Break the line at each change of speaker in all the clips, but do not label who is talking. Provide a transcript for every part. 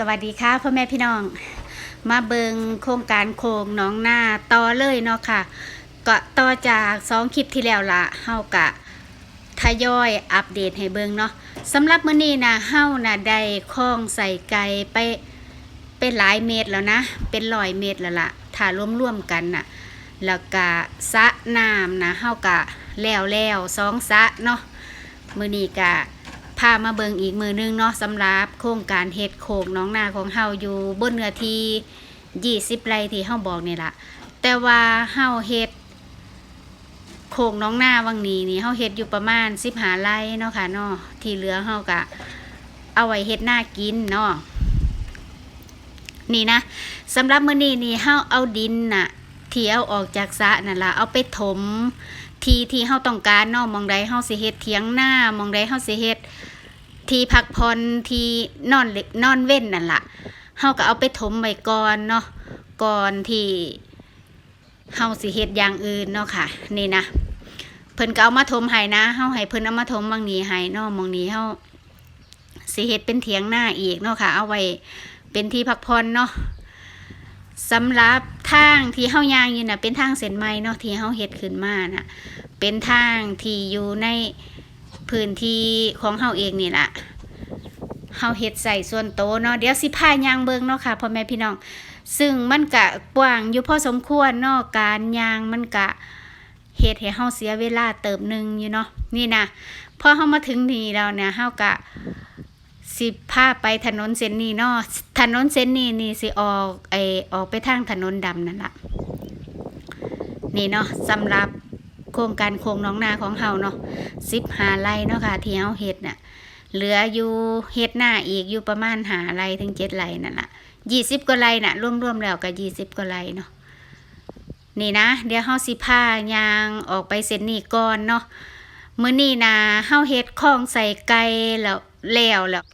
สวัสดีค่ะพ่อแม่พี่น้อง มาเบิงโครงการโคงน้องหน้าต่อเลยเนาะค่ะก็ต่อจากสองคลิปที่แล้วละเฮากะทยอยอัปเดตให้เบิงเนาะสำหรับมื้อนี้นะเฮานะได้คล้องใส่ไก่ไปเป็นหลายเม็ดแล้วนะ เป็นร้อยเม็ดแล้วล่ะถ้ารวมๆกันน่ะแล้วก็สะน้ำนะเฮากะแล้วแล้วสองสะเนาะมื้อนี้กะ พามาเบิงอีกมือนึงเนาะสำหรับโครงการเฮ็ดโคกน้องนาของเฮาอยู่บนเนื้อที่20ไร่ที่เฮาบอกนี่ล่ะแต่ว่าเฮาเฮ็ดโคกน้องนาวังนี้นี่เฮาเฮ็ดอยู่ประมาณ15ไร่เนาะค่ะเนาะที่เหลือเฮาก็เอาไว้เฮ็ดหน้ากินเนาะนี่นะสำหรับมื้อนี้นี่เฮาเอาดินน่ะที่เอาออกจากสระนั่นล่ะเอาไปถมที่ที่เฮาต้องการเนาะมองใดเฮาสิเฮ็ดเถียงหน้ามองใดเฮาสิเฮ็ด ที่พักผ่อนที่นอนเล็กนอนเว้นนั่นล่ะเฮาก็เอาไปถมไว้ก่อนเนาะก่อนที่เฮาสิเฮ็ดอย่างอื่นเนาะค่ะ นี่นะเพิ่นก็เอามาถมให้นะเฮาให้เพิ่นเอามาถมบางนี้ให้เนาะหมองนี้เฮาสิเฮ็ดเป็นเถียงหน้าอีกเนาะค่ะ เอาไว้เป็นที่พักผ่อนเนาะสำหรับทางที่เฮายางอยู่น่ะเป็นทางเส้นไม้เนาะที่เฮาเฮ็ดขึ้นมาน่ะ เป็นทางที่อยู่ใน พื้นที่ของเฮาเองนี่แหละเฮาเฮ็ดใส่ส่วนโตเนาะเดี๋ยวสิพายางเบิงเนาะค่ะพ่อแม่พี่น้อง ซึ่งมันกะกว้างอยู่พอสมควรเนาะการยางมันกะเฮ็ดให้เฮาเสียเวลาเติบหนึงอยู่เนาะนี่นะพอเฮามาถึงนี่แล้วเนี่ยเฮากะสิพาไปถนนเส้นนี้เนาะถนนเส้นนี้นี่สิออกไอออกไปทางถนนดำนั่นล่ะนี่เนาะสำหรับ โครงการโครงน้องนาของเฮาเนาะสิบหาไร่เนาะค่ะที่เฮาเฮ็ดน่ะเหลืออยู่เฮ็ดหน้าอีกอยู่ประมาณหาไร่ถึงเจ็ดไร่นั่นละยี่สิบกว่าไร่น่ะรวมๆแล้วก็ยี่สิบกว่าไร่เนาะนี่นะ เดี๋ยวเฮาสิพายางออกไปเส้นนี้ก่อนเนาะมื้อนี้นะเฮาเฮ็ดคลองใส่ไก่แล้วแล้วแล้ว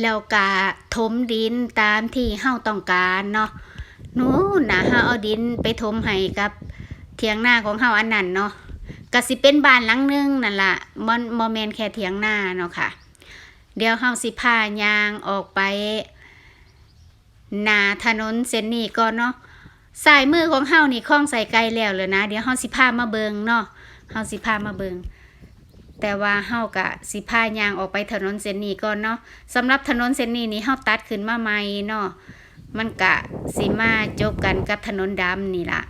แล้วก็ถมดินตามที่เฮาต้องการเนาะนู้นนะเฮาเอาดินไปถมให้กับเถียงหน้าของเฮาอันนั้นเนาะ ก็สิเป็นบ้านหลังหนึงนั่นละมันบ่แมนแค่เถียงหน้าเนาะค่ะ เดี๋ยวเฮาสิพายางออกไปหน้าถนนเส้นนี้ก่อนเนาะสายมือของเฮานี่คล้องใส่ไกลแล้วเลยนะ เดี๋ยวเฮาสิพามาเบิงเนาะเฮาสิพามาเบิงแต่ว่าเฮากะสิพายางออกไปถนนเส้นนี้ก่อนเนาะสำหรับถนนเส้นนี้นี่เฮาตัดขึ้นมาใหม่เนาะมันกะสิมาจบกันกับถนนดำนี่ล่ะ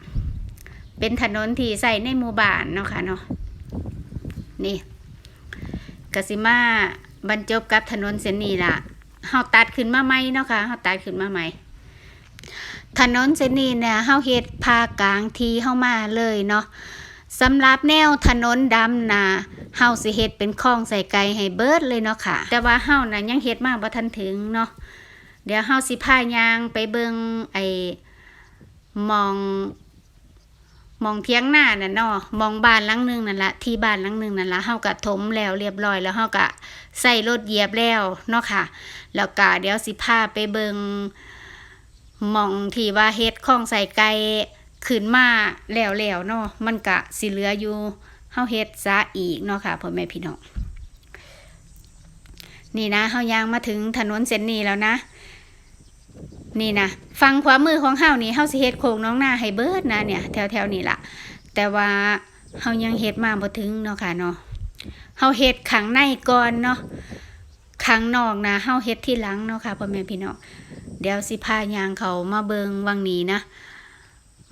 เป็นถนนที่ใส่ในหมู่บ้านเนาะค่ะเนาะนี่กสิมาบรรจบกับถนนเส้นนี้ล่ะเฮาตัดขึ้นมาใหม่เนาะค่ะเฮาตัดขึ้นมาใหม่ถนนเส้นนี้เนี่ยเฮาเฮ็ดพากลางทีเฮามาเลยเนาะสำหรับแนวถนนดำน่ะเฮาสิเฮ็ดเป็นคลองใส่ไก่ให้เบิดเลยเนาะค่ะ แต่ว่าเฮาน่ะยังเฮ็ดมากบ่ทันถึงเนาะเดี๋ยวเฮาสิพายางไปเบิงไอ้มอง มองเทียงหน้าน่ะเนาะมองบ้านหลังหนึงนั่นละที่บ้านหลังหนึงนั่นละเฮาก็ถมแล้วเรียบร้อยแล้วเฮาก็ใส่รถเหยียบแล้วเนาะค่ะ แล้วก็เดี๋ยวสิพาไปเบิงมองที่ว่าเฮ็ดของใส่ไก่ขึ้นมาแล้วแล้วเนาะมันก็สิเหลืออยู่เฮาเฮ็ดซะอีกเนาะค่ะพ่อแม่พี่น้องนี่นะเฮายางมาถึงถนนเส้นนี้แล้วนะ นี่นะฟังขวามือของเฮานี่เฮาสิเฮ็ดโค้งน้องหน้าให้เบิดนะเนี่ยแถวแถวๆนี้ล่ะ แต่ว่าเฮายังเฮ็ดมาบ่ถึงเนาะค่ะเนาะเฮาเฮ็ดข้างในก่อนเนาะข้างนอกนะเฮาเฮ็ดที่หลังเนาะค่ะพ่อแม่พี่น้องเดี๋ยวสิพายางเขามาเบิงวังนี้นะ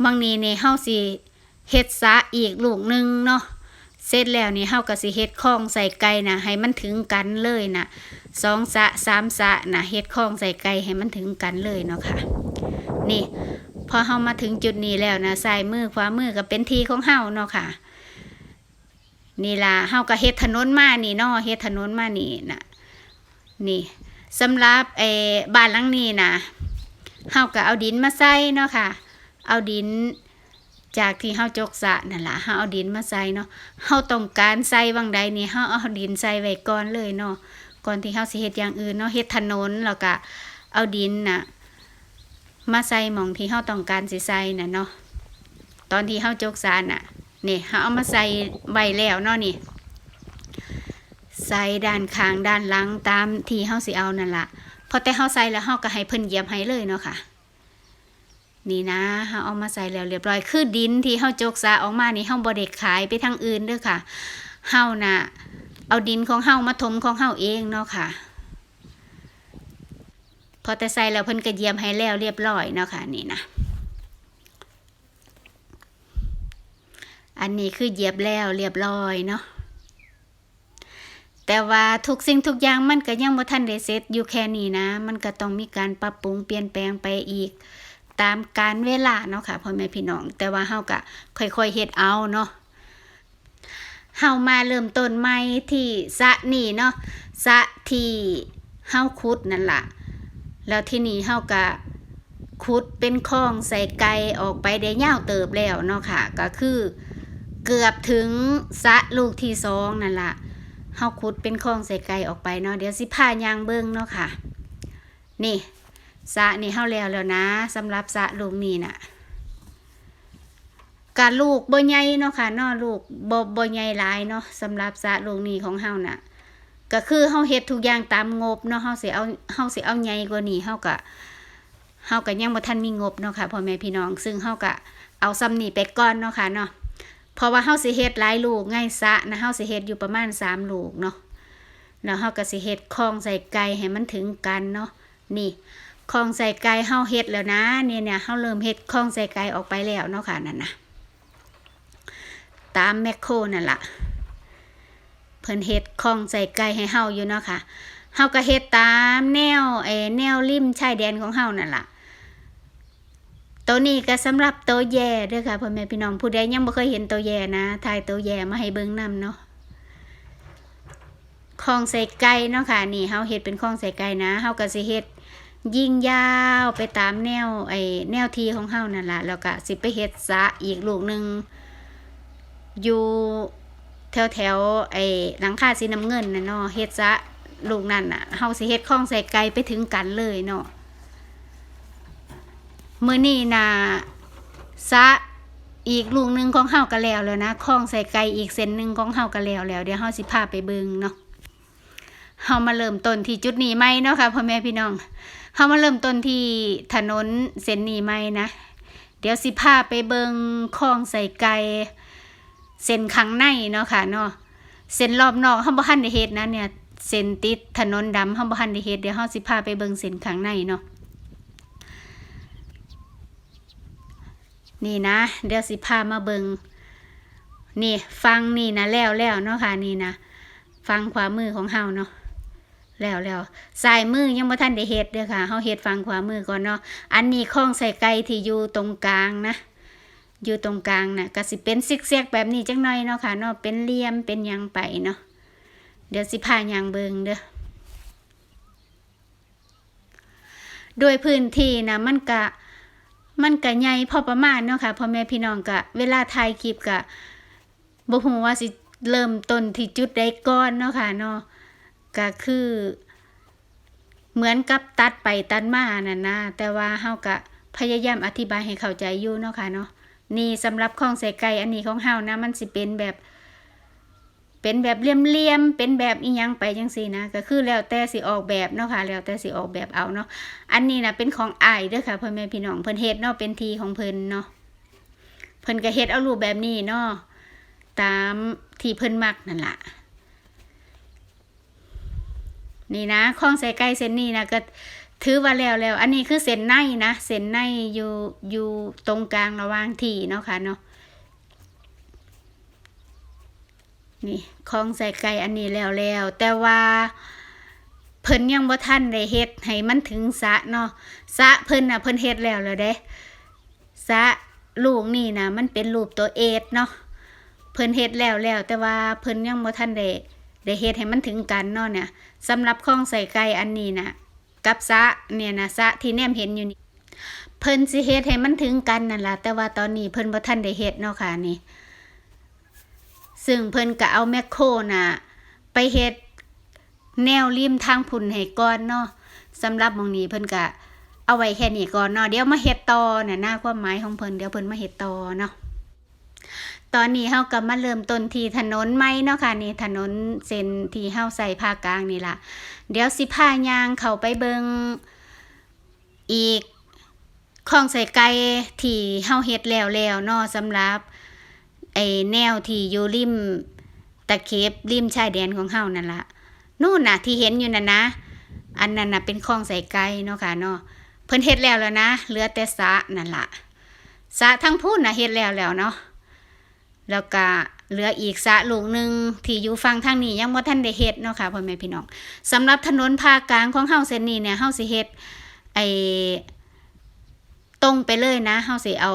วังนี้นี่เฮาสิเฮ็ดสะอีกลูกหนึงเนาะ เสร็จแล้วนี่เฮาก็สิเฮ็ดคลองใส่ไก่นะให้มันถึงกันเลยนะสองสะสามสะนะเฮ็ดคลองใส่ไก่ให้มันถึงกันเลยเนาะค่ะ นี่ พอเฮามาถึงจุดนี้แล้วนะซ้ายมือขวามือก็เป็นทีของเฮาเนาะค่ะ นี่ล่ะเฮาก็เฮ็ดถนนมานี่เนาะเฮ็ดถนนมานี่นะนี่สำหรับไอ้บ้านหลังนี้นะเฮาก็เอาดินมาใส่เนาะค่ะ เอาดิน จากที่เฮาจกสะนั่นละเฮาเอาดินมาใส่เนาะเฮาต้องการใส่วังใดนี่เฮาเอาดินใส่ไว้ก่อนเลยเนาะก่อนที่เขาสิเฮ็ดอย่างอื่นเนาะเฮ็ดถนนแล้วก็เอาดินน่ะมาใส่หม่องที่เขาต้องการสิใส่น่ะเนาะตอนที่เขาจกสารน่ะนี่เขาเอามาใส่ไว้แล้วเนาะนี่ใส่ด้านข้างด้านหลังตามที่เขาสิเอานั่นละพอแต่เฮาใส่แล้วเฮาก็ให้เพิ่นเหยียบให้เลยเนาะค่ะ นี่นะเฮาเอามาใส่แล้วเรียบร้อยคือดินที่เฮาจกสาออกมานี่เฮาบ่ได้ขายไปทางอื่นเด้อค่ะเฮาน่ะเอาดินของเฮามาถมของเฮาเองเนาะค่ะ พอแต่ใส่แล้วเพิ่นก็เยียบให้แล้วเรียบร้อยเนาะค่ะนี่นะอันนี้คือเหยียบแล้วเรียบร้อยเนาะแต่ว่าทุกสิ่งทุกอย่างมันก็ยังบ่ทันได้เสร็จอยู่แค่นี้นะ มันก็ต้องมีการปรับปรุงเปลี่ยนแปลงไปอีก ตามการเวลาเนาะค่ะพ่อแม่พี่น้อง แต่ว่าเฮาก็ค่อยๆเฮ็ดเอาเนาะเฮามาเริ่มต้นใหม่ที่สะนี่เนาะสะที่เฮาขุดนั่นล่ะ แล้วที่นี่เฮาก็ขุดเป็นคลองใส่ไก่ออกไปได้ยาวเติบแล้วเนาะค่ะ ก็คือเกือบถึงสะลูกที่สองนั่นล่ะเฮาขุดเป็นคลองใส่ไก่ออกไปเนาะเดี๋ยวสิพายางเบิ่งเนาะค่ะ นี่ สะนี่เฮาแล้วแล้วนะสำหรับสะลูกนี่น่ะกะลูกบ่ใหญ่เนาะค่ะนาะลูกบ่บ่ใหญ่หลายเนาะสำหรับสะลูกนี่ของเฮาน่ะก็คือเฮาเฮ็ดทุกอย่างตามงบเนาะเฮาสิเอาเฮาสิเอาใหญ่กว่านี้เฮาก็เฮาก็ยังบ่ทันมีงบเนาะค่ะพ่อแม่พี่น้อง ซึ่งเฮาก็เอาซ้ำนี่ไปก่อนเนาะค่ะเนาะเพราะว่าเฮาสิเฮ็ดหลายลูกง่ายซะนะเฮาสิเฮ็ดอยู่ประมาณ3ลูกเนาะแล้วเฮาก็สิเฮ็ดคลองใส่ไก่ให้มันถึงกันเนาะนี่ คลองใส่ไก่เฮาเฮ็ดแล้วนะเนี่ยเนี่ยเฮาเริ่มเฮ็ดคลองใส่ไก่ออกไปแล้วเนาะค่ะนั่นน่ะตามแมคโครนั่นล่ะเพิ่นเฮ็ดคลองใส่ไก่ให้เฮาอยู่เนาะค่ะเฮาก็เฮ็ดตามแนวไอ้แนวริมชายแดนของเฮานั่นล่ะตัวนี้ก็สำหรับตัวแย่เด้อค่ะพ่อแม่พี่น้องผู้ใดยังบ่เคยเห็นตัวแย่นะถ่ายตัวแย่มาให้เบิ่งนํเนาะคลองใส่ไก่เนาะค่ะนี่เฮาเฮ็ดเป็นคลองใส่ไก่นะเฮาก็สิเฮ็ด ยิงยาวไปตามแนวไอ้แนวทีของเฮานั่นละแล้วก็สิไปเฮ็ดสะอีกลูกหนึ่งอยู่แถวแถวไอ้หลังคาสีน้ำเงินน่ะเนาะเฮ็ดสะลูกนั่นน่ะเฮาสิเฮ็ดคล้องใส่ไก่ไปถึงกันเลยเนาะมื่อนี้นะสะอีกลูกหนึ่งของเฮาก็แล้วแล้วนะคล้องใส่ไก่อีกเส้นหนึ่งของเฮาก็แล้วแล้วเดี๋ยวเฮาสิพาไปเบิ่งเนาะเฮามาเริ่มต้นที่จุดนี้ไหมเนาะค่ะพ่อแม่พี่น้อง เฮามาเริ่มต้นที่ถนนเส้นนี้ไหมนะ เดี๋ยวสิพาไปเบิงคลองใส่ไก่เส้นข้างในเนาะค่ะเนาะเส้นรอบนอกเฮามบ่ทันได้เฮ็ดนะเนี่ยเส้นติดถนนดำเฮามบ่ทันได้เฮ็ดเดี๋ยวเฮาสิพาไปเบิงเส้นข้างในเนาะนี่นะ เดี๋ยวสิพามาเบิงนี่ฟังนี่นะแล้วแล้วเนาะค่ะนี่นะฟังขวามือของเฮาเนาะ แล้วแล้วสายมือยังบ่ทันได้เฮ็ดเด้อค่ะเฮาเฮ็ดฟังขวามือก่อนเนาะอันนี้ข้องใส่ไก่ที่อยู่ตรงกลางนะ อยู่ตรงกลางน่ะก็สิเป็นซิกแซกแบบนี้จังหน่อยเนาะค่ะเนาะเป็นเหลี่ยมเป็นยังไปเนาะเดี๋ยวสิพายังเบิงเด้อโดยพื้นที่นะมันก็มันก็ใหญ่พอประมาณเนาะค่ะพ่อแม่พี่น้องก็เวลาถ่ายคลิปก็บ่ฮู้ว่าสิเริ่มต้นที่จุดใดก่อนเนาะค่ะเนาะ ก็คือ เหมือนกับตัดไปตัดมานั่นนะแต่ว่าเฮาก็พยายามอธิบายให้เข้าใจอยู่เนาะค่ะเนาะนี่สำหรับข้องใส่ไก่อันนี้ของเฮานะ มันสิเป็นแบบ เป็นแบบเลี่ยมๆเป็นแบบอีหยังไปจังซี่นะ ก็คือแล้วแต่สิออกแบบเนาะค่ะ แล้วแต่สิออกแบบเอาเนาะอันนี้นะเป็นของอายเด้อค่ะพ่อแม่พี่น้องเพิ่นเฮ็ดเนาะเป็นทีของเพิ่นเนาะเพิ่นก็เฮ็ดเอารูปแบบนี้เนาะตามที่เพิ่นมักนั่นล่ะ นี่นะข้องใส่ไก่เส้นนี้นะก็ถือว่าแล้วแล้ว อันนี้คือเส้นในนะเส้นในอยู่อยู่ตรงกลางระหว่างที่เนาะค่ะเนาะนี่ข้องใส่ไก่อันนี้แล้วแล้วแต่ว่าเพิ่นยังบ่ทันได้เฮ็ดให้มันถึงสะเนาะสะเพิ่นน่ะเพิ่นเฮ็ดแล้วแล้วเด้สะลูกนี่นะมันเป็นรูปตัวเอสเนาะเพิ่นเฮ็ดแล้วแล้วแต่ว่าเพิ่นยังบ่ทันได้ได้เฮ็ดให้มันถึงกันเนาะเนี่ย สำหรับข้องใส่ไก่อันนี้นะกับสะเนี่ยนะสะที่แนมเห็นอยู่นี่เพิ่นสิเฮ็ดให้มันถึงกันนั่นล่ะแต่ว่าตอนนี้เพิ่นบ่ทันได้เฮ็ดเนาะค่ะนี่ ซึ่งเพิ่นก็เอาแมคโครน่ะไปเฮ็ดแนวริมทางพุ่นให้ก่อนเนาะสำหรับมองนี้เพิ่นก็เอาไว้แค่นี้ก่อนเนาะเดี๋ยวมาเฮ็ดต่อน่ะหน้าความหมายของเพิ่นเดี๋ยวเพิ่นมาเฮ็ดต่อเนาะ ตอนนี้เฮาก็มาเริ่มต้นที่ถนนใหม่เนาะค่ะนี่ถนนเส้นที่เฮาใส่ภาคกลางนี่ล่ะ เดี๋ยวสิพายางเข้าไปเบิงอีกคลองใส่ไก่ที่เฮาเฮ็ดแล้วแล้วเนาะสำหรับไอ้แนวที่อยู่ริมตะเข็บริมชายแดนของเฮานั่นล่ะนู่นน่ะที่เห็นอยู่นั่นนะ อันนั้นน่ะเป็นคลองใส่ไก่เนาะค่ะเนาะเพิ่นเฮ็ดแล้วแล้วนะเหลือแต่สะนั่นล่ะสะทั้งพูนน่ะเฮ็ดแล้วแล้วเนาะ แล้วก็เหลืออีกสะลูกหนึ่งที่อยู่ฝั่งทางนี้ยังบ่ทันได้เฮ็ดเนาะค่ะพ่อแม่พี่น้องสำหรับถนนภาคกลางของเฮาเส้นนี้เนี่ยเฮาสิเฮ็ดไอ้ตรงไปเลยนะเฮาสิเอา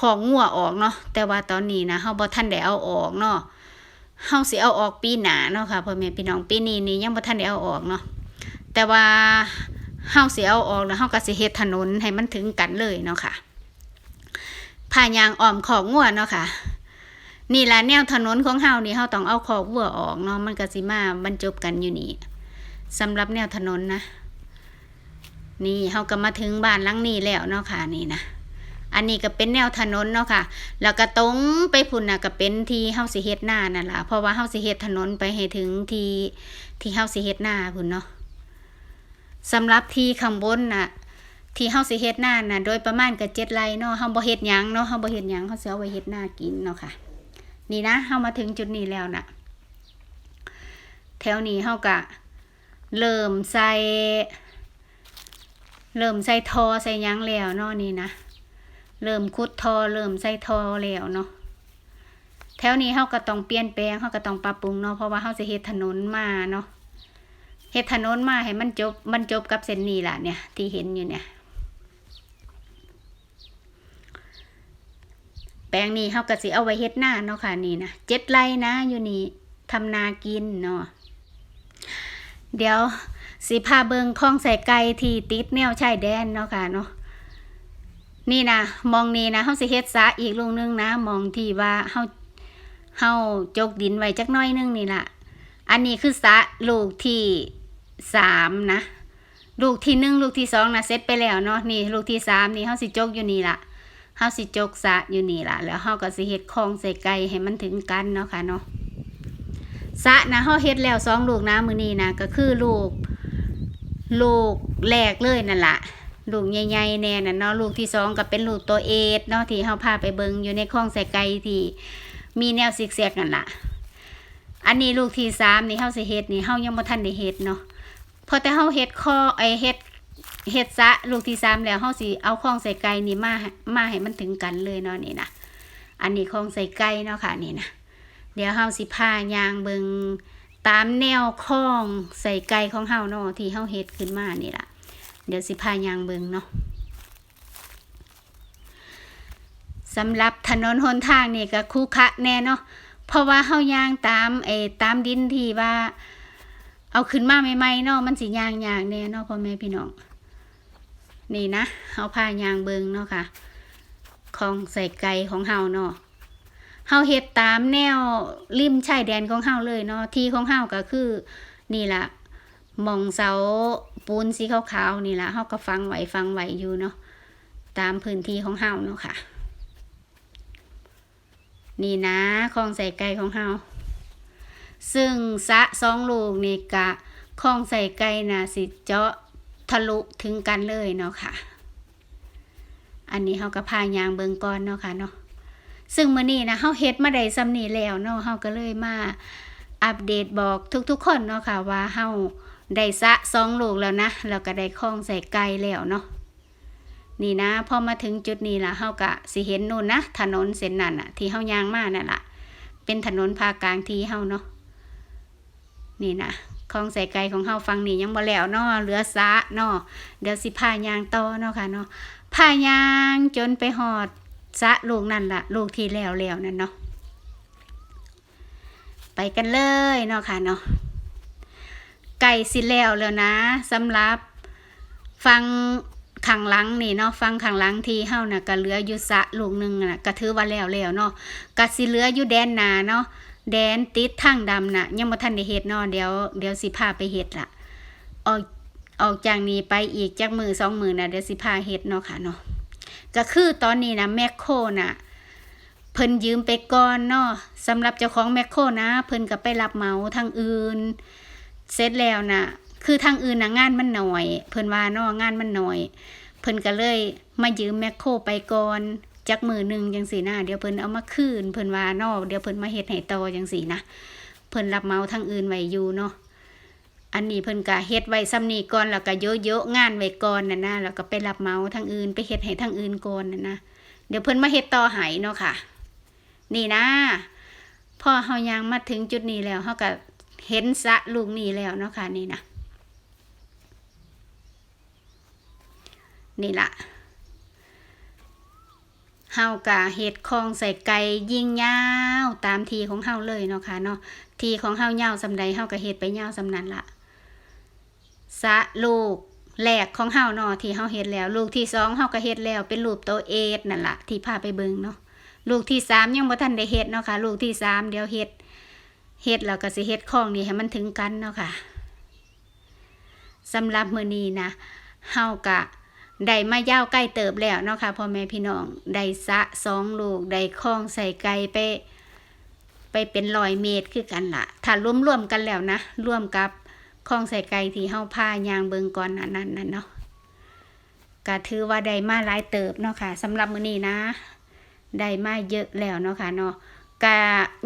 ของงัวออกเนาะแต่ว่าตอนนี้นะเฮาบ่ทันได้เอาออกเนาะเฮาสิเอาออกปีหน้าเนาะค่ะพ่อแม่พี่น้องปีนี้นี่ยังบ่ทันได้เอาออกเนาะแต่ว่าเฮาสิเอาออกแล้วเฮาก็สิเฮ็ดถนนให้มันถึงกันเลยเนาะค่ะพายางอ้อมของงัวเนาะค่ะ นี่ละแนวถนนของเฮานี่เฮาต้องเอาคอกวัวออกเนาะมันก็สิมาบรรจบกันอยู่นี่สำหรับแนวถนนนะ นี่เฮาก็มาถึงบ้านหลังนี้แล้วเนาะค่ะนี่นะอันนี้ก็เป็นแนวถนนเนาะค่ะ แล้วก็ตรงไปพุ่นน่ะก็เป็นที่เฮาสิเฮ็ดหน้านั่นล่ะ เพราะว่าเฮาสิเฮ็ดถนนไปให้ถึงที่ที่เฮาสิเฮ็ดหน้าพุ่นเนาะสำหรับที่ข้างบนน่ะ ที่เฮาสิเฮ็ดหน้าน่ะโดยประมาณก็7ไร่เนาะเฮาบ่เฮ็ดหยังเนาะเฮาบ่เฮ็ดหยังเฮาสิเอาไว้เฮ็ดหน้ากินเนาะค่ะ นี่นะเฮามาถึงจุดนี้แล้วนะแถวนี้เฮาก็เริ่มใส่เริ่มใส่ทอใส่ยังแล้วเนาะนี่นะเริ่มคุดทอเริ่มใส่ทอแล้วเนาะแถวนี้เฮาก็ต้องเปลี่ยนแปลงเฮาก็ต้องปรับปรุงเนาะเพราะว่าเฮาสิเฮ็ดถนนมาเนาะเฮ็ดถนนมาให้มันจบมันจบกับเส้นนี้ล่ะเนี่ยที่เห็นอยู่เนี่ย แปลงนี้เขาก็สิเอาไว้เฮ็ดหน้าเนาะค่ะนี่นะเจ็ดไร่นะอยู่นี่ทำนากินเนาะเดี๋ยวสิพาเบิงคลองใส่ไก่ที่ติดแนวชายแดนเนาะค่ะเนาะนี่นะมองนี่นะเฮาสิเฮ็ดสะอีกลูกนึงนะมองที่ว่าเฮาเฮาจกดินไว้จักน้อยนึงนี่ล่ะ อันนี้คือสะลูกที่สามนะ ลูกที่หนึ่งลูกที่สองนะเสร็จไปแล้วเนาะนี่ ลูกที่สามนี่เฮาสิจกอยู่นี่ล่ะ เฮาสิจกสะอยู่นี่ล่ะ แล้วเฮาก็สิเฮ็ดคลองใส่ไก่ให้มันถึงกันเนาะค่ะเนาะสะนะเฮาเฮ็ดแล้วสองลูกนะมื้อนี้นะก็คือลูก ลูกแรกเลยนั่นล่ะลูกใหญ่ๆแน่น่ะเนาะลูกที่สองก็เป็นลูกตัวเอดเนาะที่เฮาพาไปเบิงอยู่ในคลองใส่ไก่ที่มีแนวซิกแซกนั่นล่ะ อันนี้ลูกที่สามนี่เฮาสิเฮ็ดนี่เฮายังบ่ทันได้เฮ็ดเนาะพอแต่เฮาเฮ็ดคอไอเฮ็ด เฮ็ดซะลูกที่สามแล้วเฮาสิเอาข้องใส่ไก่นี่มามาให้มันถึงกันเลยเนาะนี่นะอันนี้ข้องใส่ไก่เนาะค่ะนี่นะเดี๋ยวเฮาสิพายางเบิงตามแนวข้องใส่ไก่ของเฮาเนาะที่เฮาเฮ็ดขึ้นมานี่ล่ะ เดี๋ยวสิพายางเบิงเนาะสำหรับถนนหนทางนี่ก็คุขระแน่เนาะเพราะว่าเฮายางตามไอ้ตามดินที่ว่า เอาขึ้นมาใหม่ๆเนาะมันสิยางยากแน่เนาะพ่อแม่พี่น้อง นี่นะเอาผ้ายางเบิงเนาะค่ะ ของใส่ไก่ของเฮาเนาะเฮาเฮ็ดตามแนวริมชายแดนของเฮาเลยเนาะที่ของเฮาก็คือ นี่ละหมองเสาปูนสีขาวๆนี่ละเฮาก็ฟังไหวฟังไหวอยู่เนาะตามพื้นที่ของเฮาเนาะค่ะ นี่นะของใส่ไก่ของเฮาซึ่งสะสองลูกนี่กะของใส่ไก่น่ะสิเจาะ ทะลุถึงกันเลยเนาะค่ะ อันนี้เฮาก็พายางเบิงก่อนเนาะค่ะเนาะ ซึ่งมื้อนี้นะเฮาเฮ็ดมาได้ซำนี้แล้วเนาะเฮาก็เลยมาอัปเดตบอกทุกๆคนเนาะค่ะว่าเฮาได้สะสองลูกแล้วนะแล้วก็ได้คล้องใส่ไก่แล้วเนาะนี่นะพอมาถึงจุดนี้ละเฮาก็สิเห็นนู่นนะถนนเส้นนั้นน่ะที่เฮายางมานั่นละเป็นถนนภาคกลางที่เฮาเนาะนี่นะ คลองใส่ไก่ของเฮาฟังนี่ยังบ่แล้วเนาะเหลือสะเนาะเดี๋ยวสิพายางต่อเนาะค่ะเนาะพายางจนไปหอดสะลูกนั่นละลูกที่แล้วแล้วนั่นเนาะไปกันเลยเนาะค่ะเนาะไก่สิแล้วแล้วนะสำหรับฟังขังหลังนี่เนาะฟังขังหลังที่เฮาน่ะก็เหลืออยู่สะลูกหนึงน่ะก็ถือว่าแล้วแล้วเนาะก็สิเหลืออยู่แดนหนาเนาะ แดนติดทางดำน่ะ ยังบ่ทันได้เฮ็ดนาะเดี๋ยวเดี๋ยวสิพาไปเฮ็ดล่ะออกออกจากนี้ไปอีกจักมือสองมือน่ะเดี๋ยวสิพาเฮ็ดเนาะค่ะเนาะก็คือตอนนี้นะแมคโครน่ะเพิ่นยืมไปก่อนเนาะสำหรับเจ้าของแมคโครนะ เพิ่นก็ไปรับเหมาทางอื่น เสร็จแล้วน่ะ คือทางอื่นนะงานมันหน่อย เพิ่นว่าเนาะงานมันหน่อย เพิ่นก็เลยมายืมแมคโครไปก่อน จักมือหนึ่งจังซี่นะเดี๋ยวเพิ่นเอามาคืนเพิ่นว่านาะเดี๋ยวเพิ่นมาเฮ็ดให้ต่อจังซี่นะเพิ่นรับเมาทางอื่นไว้อยู่เนาะอันนี้เพิ่นก็เฮ็ดไว้ซ้ำนี้ก่อนแล้วก็โยะๆงานไว้ก่อนน่ะนะแล้วก็ไปรับเมาทางอื่นไปเฮ็ดให้ทางอื่นก่อนน่ะนะเดี๋ยวเพิ่นมาเฮ็ดต่อให้เนาะค่ะ นี่นะพอเฮายังมาถึงจุดนี้แล้วเฮาก็เห็นสะลูกนี้แล้วเนาะค่ะนี่นะนี่ละ เฮากะเฮ็ดคลองใส่ไก่ยิงยาวตามทีของเฮาเลยเนาะค่ะเนาะทีของเฮายาวสำใดเฮาก็เฮ็ดไปยาวสำนั้นละสะลูกแรกของเฮาเนาะที่เฮาเฮ็ดแล้ว ลูกที่สองเฮาก็เฮ็ดแล้วเป็นรูปตัวเอสนั่นละที่พาไปเบิงเนาะลูกที่สามยังบ่ทันได้เฮ็ดเนาะค่ะ ลูกที่สามเดี๋ยวเฮ็ดเฮ็ดแล้วก็สิเฮ็ดคลองนี่ให้มันถึงกันเนาะค่ะสำหรับมื้อนี้นะเฮากะ ได้มายาวใกล้เติบแล้วเนาะค่ะพ่อแม่พี่น้องได้สะสองลูกได้คล้องใส่ไก่ไป ไปเป็นรอยเมตรคือกันล่ะ ถ้ารวมๆกันแล้วนะร่วมกับคล้องใส่ไก่ที่เฮาพายางเบิงก่อนอันนั้นน่ะเนาะก็ถือว่าได้มาหลายเติบเนาะค่ะสำหรับมื้อนี้นะได้มาเยอะแล้วเนาะค่ะเนาะกะ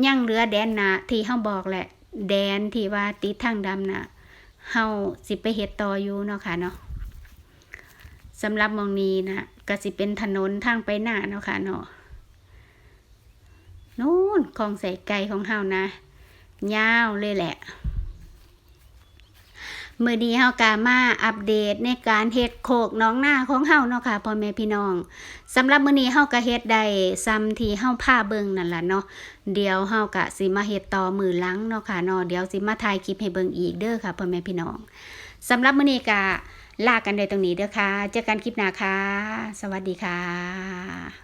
ยังเหลือแดนนาที่เฮาบอกแหละ แดนที่ว่าติดทางดำน่ะเฮาสิไปเฮ็ดต่ออยู่เนาะค่ะเนาะ สำหรับมองนี้นะก็สิเป็นถนนทางไปหน้าเนาะค่ะเนาะนู่นคลองใส่ไก่ของเฮานะยาวเลยแหละเมื่อนี้เฮากามาอัปเดตในการเฮ็ดโคกน้องหน้าของเฮาเนาะค่ะพ่อแม่พี่น้องสำหรับมื้อนี้เฮาก็เฮ็ดได้ซ้ำที่เฮาพาเบิ่งนั่นล่ะเนาะเดี๋ยวเฮาก็สิมาเฮ็ดต่อมือหลังเนาะค่ะเนาะเดี๋ยวสิมาถ่ายคลิปให้เบิ่งอีกเด้อค่ะพ่อแม่พี่น้องสำหรับมื้อนี้ก็ ลากันได้ตรงนี้เด้อค่ะ เจอกันคลิปหน้าค่ะ สวัสดีค่ะ